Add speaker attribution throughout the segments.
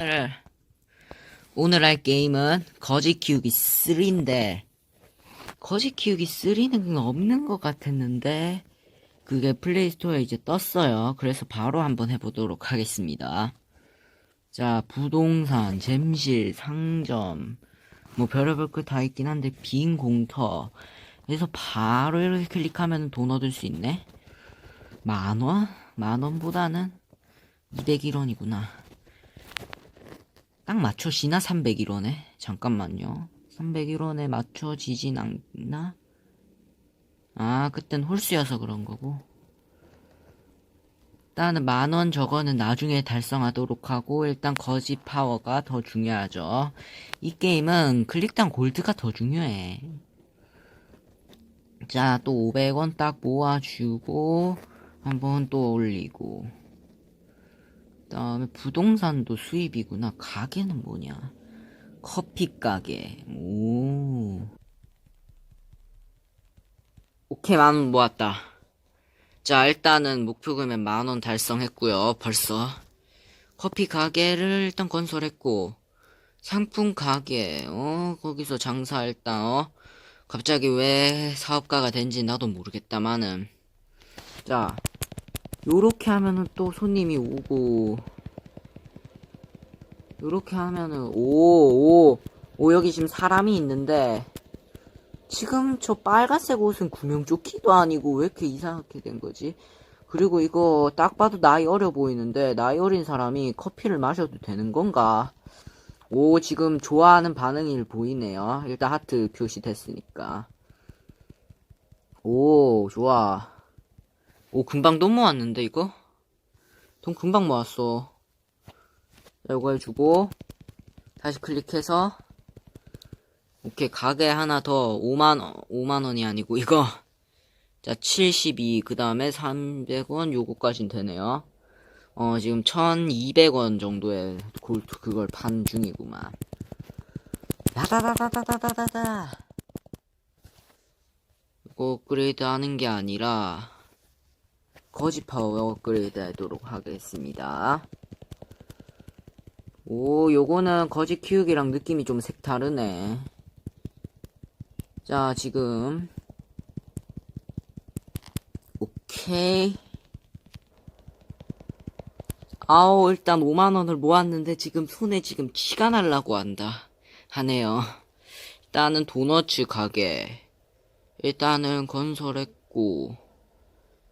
Speaker 1: 오늘, 오늘 할 게임은 거지 키우기 3인데, 거지 키우기 3는 없는 것 같았는데, 그게 플레이스토어에 이제 떴어요. 그래서 바로 한번 해보도록 하겠습니다. 자, 부동산, 잼실, 상점, 뭐 별의별 거 다 있긴 한데, 빈 공터. 그래서 바로 이렇게 클릭하면 돈 얻을 수 있네? 만원? 만원보다는 201원이구나. 딱 맞춰지나? 301원에? 잠깐만요. 301원에 맞춰지진 않나? 아, 그땐 홀수여서 그런 거고. 일단은 만원 저거는 나중에 달성하도록 하고, 일단 거지 파워가 더 중요하죠. 이 게임은 클릭당 골드가 더 중요해. 자, 또 500원 딱 모아주고, 한번 또 올리고. 그 다음에 부동산도 수입이구나. 가게는 뭐냐? 커피 가게. 오. 오케이, 만 원 모았다. 자, 일단은 목표 금액 만 원 달성했고요 벌써. 커피 가게를 일단 건설했고, 상품 가게, 어, 거기서 장사 일단, 어, 갑자기 왜 사업가가 된지 나도 모르겠다마는. 자, 요렇게 하면은 또 손님이 오고, 요렇게 하면은, 오, 오, 오, 여기 지금 사람이 있는데, 지금 저 빨간색 옷은 구명조끼도 아니고 왜 이렇게 이상하게 된 거지? 그리고 이거 딱 봐도 나이 어려 보이는데, 나이 어린 사람이 커피를 마셔도 되는 건가? 오, 지금 좋아하는 반응이 보이네요. 일단 하트 표시됐으니까. 오, 좋아. 오, 금방 돈 모았는데, 이거? 돈 금방 모았어. 자, 이거 해주고, 다시 클릭해서, 오케이, 가게 하나 더, 5만, 5만원이 아니고, 이거. 자, 72, 그 다음에 300원, 요거까진 되네요. 어, 지금 1200원 정도의 골드 그걸 판 중이구만. 다다다다다다다다. 이거 업그레이드 하는 게 아니라, 거지 파워 업그레이드 하도록 하겠습니다. 오, 요거는 거지 키우기랑 느낌이 좀 색다르네. 자, 지금. 오케이. 아우, 일단 5만원을 모았는데 지금 손에 지금 치가 날라고 한다. 하네요. 일단은 도너츠 가게. 일단은 건설했고.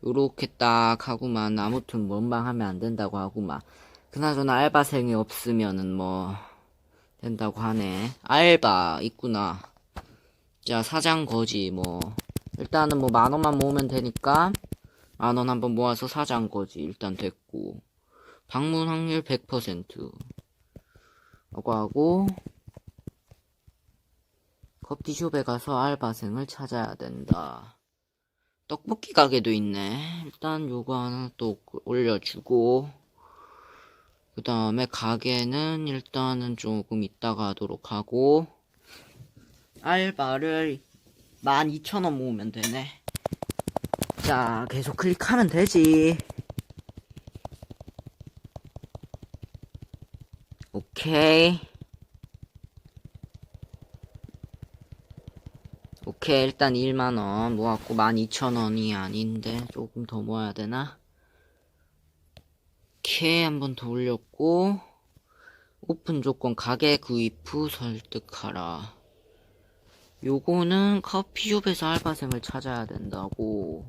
Speaker 1: 요렇게 딱 하구만. 아무튼 원망하면 안 된다고 하구만. 그나저나 알바생이 없으면은 뭐, 된다고 하네. 알바, 있구나. 자, 사장 거지, 뭐. 일단은 뭐 만원만 모으면 되니까, 만원 한번 모아서 사장 거지, 일단 됐고. 방문 확률 100%. 라고 하고, 커피숍에 가서 알바생을 찾아야 된다. 떡볶이 가게도 있네. 일단 요거 하나 또 올려주고, 그 다음에 가게는 일단은 조금 이따가 하도록 하고, 알바를 12,000원 모으면 되네. 자, 계속 클릭하면 되지. 오케이. 오케이, 일단 1만원 모았고, 12,000원이 아닌데, 조금 더 모아야 되나? 오케이, 한번 더 올렸고, 오픈 조건 가게 구입 후 설득하라. 요거는 커피숍에서 알바생을 찾아야 된다고.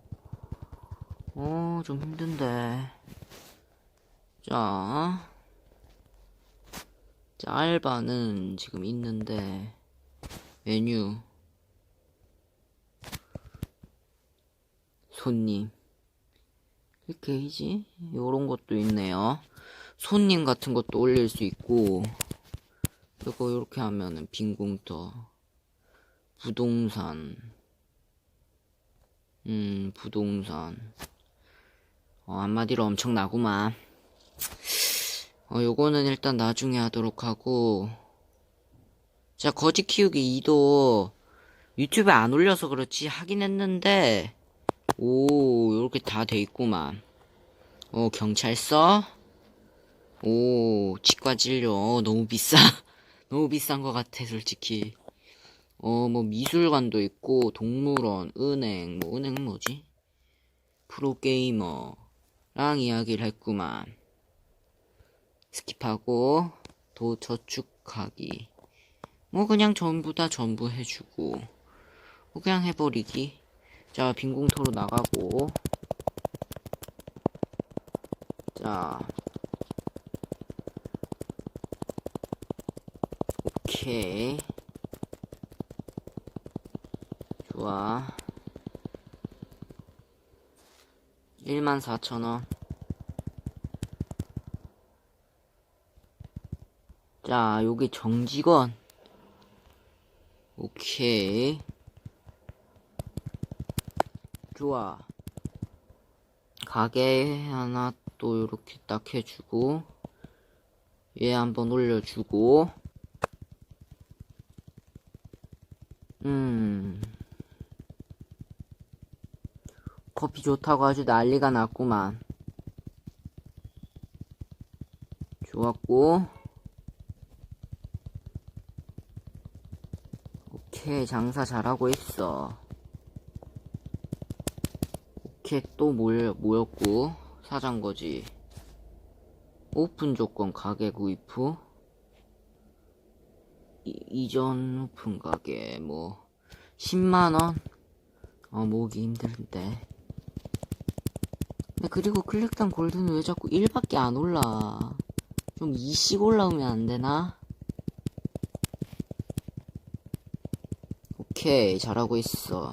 Speaker 1: 어, 좀 힘든데. 자. 자, 알바는 지금 있는데, 메뉴. 손님. 게이지? 요런 것도 있네요. 손님 같은 것도 올릴 수 있고, 이거 이렇게 하면은 빈 공터. 부동산. 음, 부동산. 어, 한마디로 엄청나구만. 어, 요거는 일단 나중에 하도록 하고. 자, 거지 키우기 2도 유튜브에 안 올려서 그렇지 하긴 했는데, 오, 요렇게 다 돼 있구만. 어, 경찰서. 오, 치과 진료. 어, 너무 비싸. 너무 비싼 것 같아, 솔직히. 어, 뭐, 미술관도 있고, 동물원, 은행, 뭐, 은행 뭐지? 프로게이머랑 이야기를 했구만. 스킵하고, 도 저축하기. 뭐, 그냥 전부 다 전부 해주고. 뭐, 그냥 해버리기. 자, 빈 공터로 나가고. 자, 오케이. 좋아. 14,000원. 자, 여기 정직원. 오케이. 좋아. 가게 하나 또 이렇게 딱 해주고, 얘 한번 올려주고, 음. 커피 좋다고 아주 난리가 났구만. 좋았고. 오케이, 장사 잘하고 있어. 오케이, 또 모여, 모였고. 사장거지. 오픈 조건 가게 구입 후. 이, 이전 오픈 가게 뭐 10만원 어 모으기 힘든데 근데 그리고 클릭당 골드는 왜 자꾸 1밖에 안 올라 좀 2씩 올라오면 안 되나? 오케이 잘하고 있어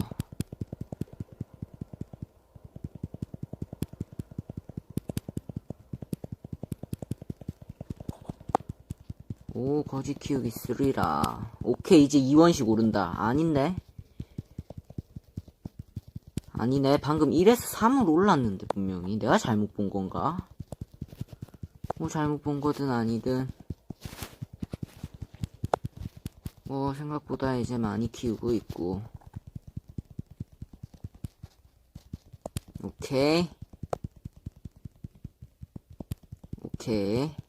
Speaker 1: 오, 거지 키우기 3라. 오케이, 이제 2원씩 오른다. 아닌데? 아니네. 방금 1에서 3으로 올랐는데, 분명히. 내가 잘못 본 건가? 뭐, 잘못 본 거든 아니든. 뭐, 생각보다 이제 많이 키우고 있고. 오케이. 오케이.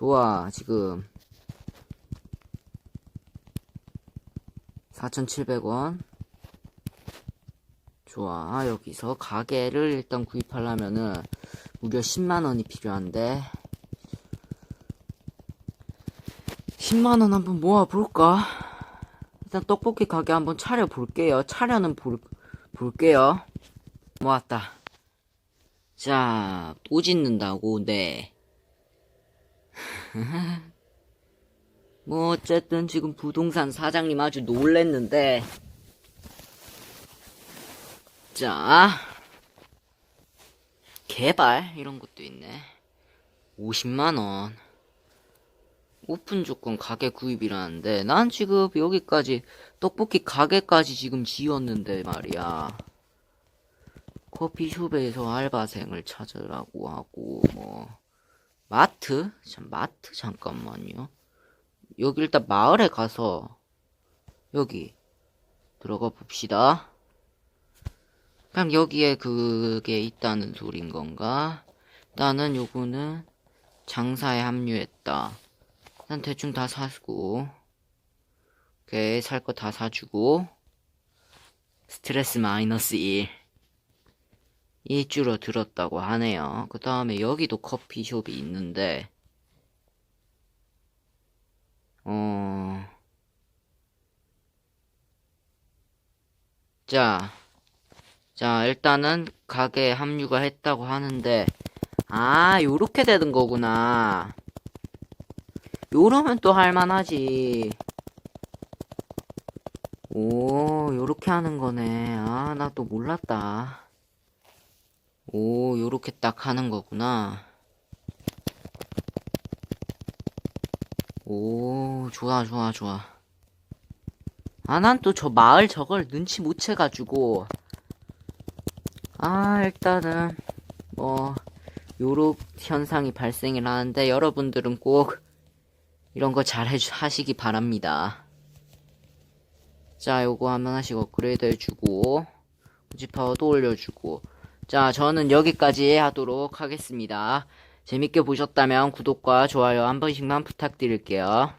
Speaker 1: 좋아, 지금. 4,700원. 좋아, 여기서 가게를 일단 구입하려면은 무려 10만원이 필요한데. 10만원 한번 모아볼까? 일단 떡볶이 가게 한번 차려볼게요. 차려는 볼, 볼게요. 모았다. 자, 또 짓는다고, 네. 뭐 어쨌든 지금 부동산 사장님 아주 놀랬는데. 자. 개발 이런 것도 있네. 50만원. 오픈 조건 가게 구입이라는데 난 지금 여기까지 떡볶이 가게까지 지금 지었는데 말이야. 커피숍에서 알바생을 찾으라고 하고 뭐 마트? 참, 마트? 잠깐만요. 여기 일단 마을에 가서, 여기, 들어가 봅시다. 그냥 여기에 그게 있다는 소린 건가? 나는 요거는 장사에 합류했다. 난 대충 다 사고, 오케이, 살 거 다 사주고, 스트레스 마이너스 1. 일주로 들었다고 하네요. 그 다음에 여기도 커피숍이 있는데, 어, 자, 자, 일단은 가게에 합류가 했다고 하는데, 아, 요렇게 되는 거구나. 요러면 또 할만하지. 오, 요렇게 하는 거네. 아, 나 또 몰랐다. 오, 요렇게 딱 하는 거구나. 오, 좋아, 좋아, 좋아. 아, 난 또 저 마을 저걸 눈치 못 채가지고. 아, 일단은, 뭐, 요런 현상이 발생을 하는데, 여러분들은 꼭, 이런 거 잘 하시기 바랍니다. 자, 요거 한번 하씩 업그레이드 해주고, 우지파워도 올려주고, 자, 저는 여기까지 하도록 하겠습니다. 재밌게 보셨다면 구독과 좋아요 한 번씩만 부탁드릴게요.